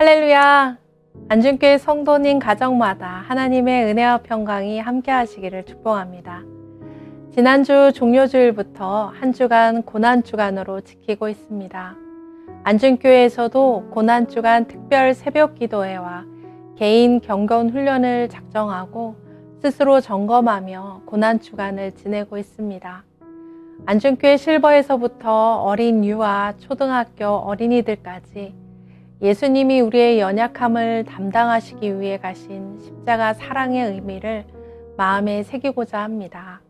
할렐루야! 안준교회 성도님 가정마다 하나님의 은혜와 평강이 함께 하시기를 축복합니다. 지난주 종료주일부터 한 주간 고난주간으로 지키고 있습니다. 안준교회에서도 고난주간 특별 새벽 기도회와 개인 경건 훈련을 작정하고 스스로 점검하며 고난주간을 지내고 있습니다. 안준교회 실버에서부터 어린 유아, 초등학교 어린이들까지 예수님이 우리의 연약함을 담당하시기 위해 가신 십자가 사랑의 의미를 마음에 새기고자 합니다.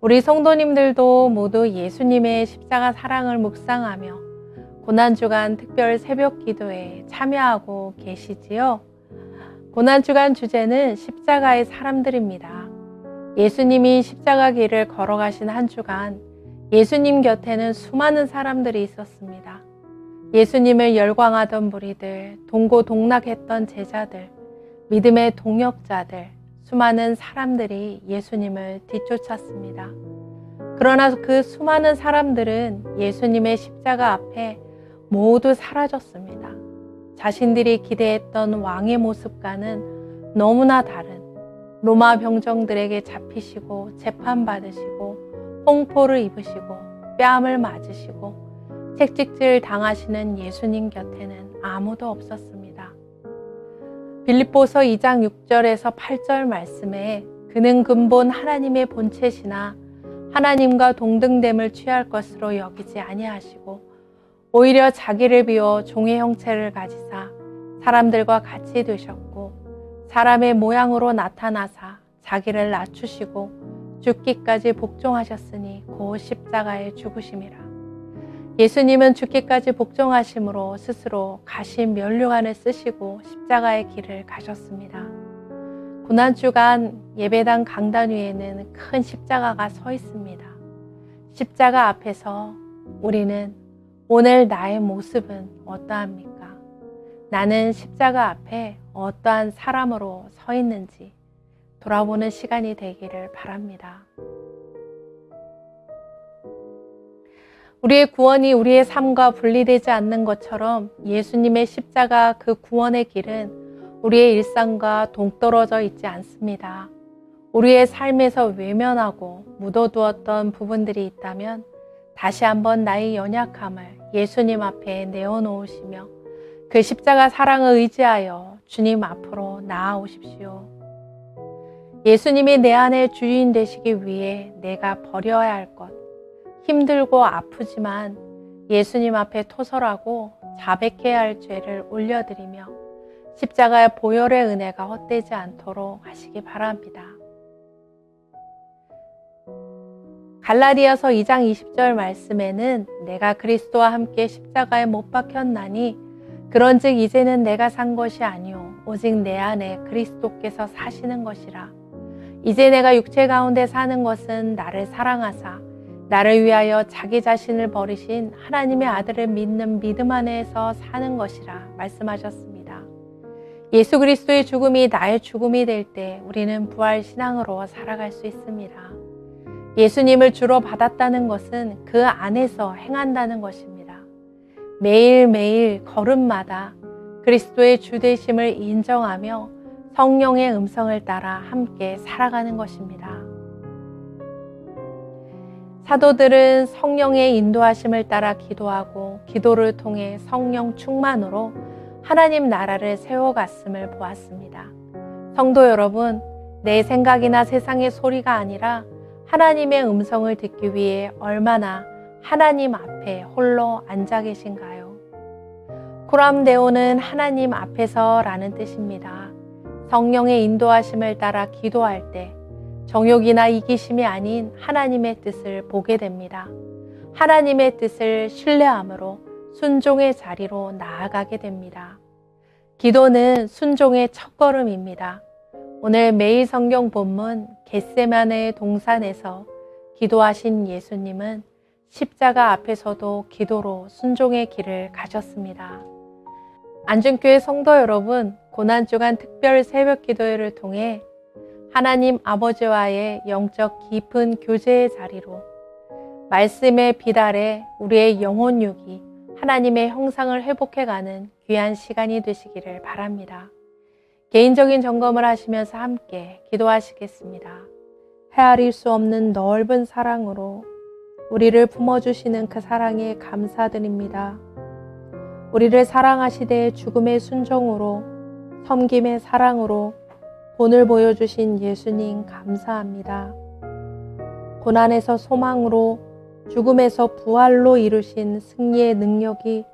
우리 성도님들도 모두 예수님의 십자가 사랑을 묵상하며 고난주간 특별 새벽 기도에 참여하고 계시지요? 고난주간 주제는 십자가의 사람들입니다. 예수님이 십자가 길을 걸어가신 한 주간 예수님 곁에는 수많은 사람들이 있었습니다. 예수님을 열광하던 무리들, 동고동락했던 제자들, 믿음의 동역자들, 수많은 사람들이 예수님을 뒤쫓았습니다. 그러나 그 수많은 사람들은 예수님의 십자가 앞에 모두 사라졌습니다. 자신들이 기대했던 왕의 모습과는 너무나 다른 로마 병정들에게 잡히시고 재판받으시고 홍포를 입으시고 뺨을 맞으시고 책찍질 당하시는 예수님 곁에는 아무도 없었습니다. 빌립보서 2장 6절에서 8절 말씀에 그는 근본 하나님의 본체시나 하나님과 동등됨을 취할 것으로 여기지 아니하시고 오히려 자기를 비워 종의 형체를 가지사 사람들과 같이 되셨고 사람의 모양으로 나타나사 자기를 낮추시고 죽기까지 복종하셨으니 곧 십자가에 죽으심이라. 예수님은 죽기까지 복종하심으로 스스로 가신 면류관을 쓰시고 십자가의 길을 가셨습니다. 고난 주간 예배당 강단 위에는 큰 십자가가 서 있습니다. 십자가 앞에서 우리는 오늘 나의 모습은 어떠합니까? 나는 십자가 앞에 어떠한 사람으로 서 있는지 돌아보는 시간이 되기를 바랍니다. 우리의 구원이 우리의 삶과 분리되지 않는 것처럼 예수님의 십자가 그 구원의 길은 우리의 일상과 동떨어져 있지 않습니다. 우리의 삶에서 외면하고 묻어두었던 부분들이 있다면 다시 한번 나의 연약함을 예수님 앞에 내어놓으시며 그 십자가 사랑을 의지하여 주님 앞으로 나아오십시오. 예수님이 내 안에 주인 되시기 위해 내가 버려야 할 것, 힘들고 아프지만 예수님 앞에 토설하고 자백해야 할 죄를 올려드리며 십자가의 보혈의 은혜가 헛되지 않도록 하시기 바랍니다. 갈라디아서 2장 20절 말씀에는 내가 그리스도와 함께 십자가에 못 박혔나니 그런즉 이제는 내가 산 것이 아니요 오직 내 안에 그리스도께서 사시는 것이라 이제 내가 육체 가운데 사는 것은 나를 사랑하사 나를 위하여 자기 자신을 버리신 하나님의 아들을 믿는 믿음 안에서 사는 것이라 말씀하셨습니다. 예수 그리스도의 죽음이 나의 죽음이 될 때 우리는 부활 신앙으로 살아갈 수 있습니다. 예수님을 주로 받았다는 것은 그 안에서 행한다는 것입니다. 매일매일 걸음마다 그리스도의 주되심을 인정하며 성령의 음성을 따라 함께 살아가는 것입니다. 사도들은 성령의 인도하심을 따라 기도하고 기도를 통해 성령 충만으로 하나님 나라를 세워갔음을 보았습니다. 성도 여러분, 내 생각이나 세상의 소리가 아니라 하나님의 음성을 듣기 위해 얼마나 하나님 앞에 홀로 앉아 계신가요? 코람데오는 하나님 앞에서라는 뜻입니다. 성령의 인도하심을 따라 기도할 때 정욕이나 이기심이 아닌 하나님의 뜻을 보게 됩니다. 하나님의 뜻을 신뢰함으로 순종의 자리로 나아가게 됩니다. 기도는 순종의 첫걸음입니다. 오늘 매일 성경 본문 겟세만의 동산에서 기도하신 예수님은 십자가 앞에서도 기도로 순종의 길을 가셨습니다. 안준교회 성도 여러분, 고난주간 특별 새벽 기도회를 통해 하나님 아버지와의 영적 깊은 교제의 자리로 말씀의 비달에 우리의 영혼육이 하나님의 형상을 회복해가는 귀한 시간이 되시기를 바랍니다. 개인적인 점검을 하시면서 함께 기도하시겠습니다. 헤아릴 수 없는 넓은 사랑으로 우리를 품어주시는 그 사랑에 감사드립니다. 우리를 사랑하시되 죽음의 순종으로 섬김의 사랑으로 본을 보여주신 예수님 감사합니다. 고난에서 소망으로 죽음에서 부활로 이루신 승리의 능력이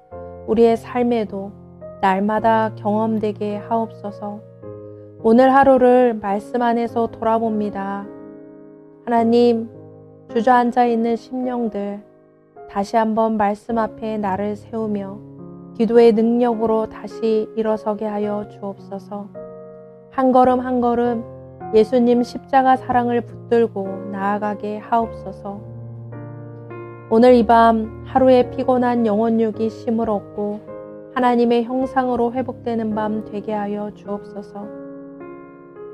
우리의 삶에도 날마다 경험되게 하옵소서. 오늘 하루를 말씀 안에서 돌아봅니다. 하나님, 주저앉아 있는 심령들, 다시 한번 말씀 앞에 나를 세우며 기도의 능력으로 다시 일어서게 하여 주옵소서. 한 걸음 한 걸음 예수님 십자가 사랑을 붙들고 나아가게 하옵소서. 오늘 이 밤 하루의 피곤한 영혼육이 쉼을 얻고 하나님의 형상으로 회복되는 밤 되게 하여 주옵소서.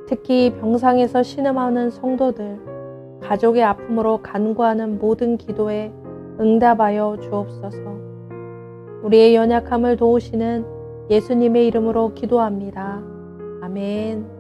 특히 병상에서 신음하는 성도들, 가족의 아픔으로 간구하는 모든 기도에 응답하여 주옵소서. 우리의 연약함을 도우시는 예수님의 이름으로 기도합니다. 아멘.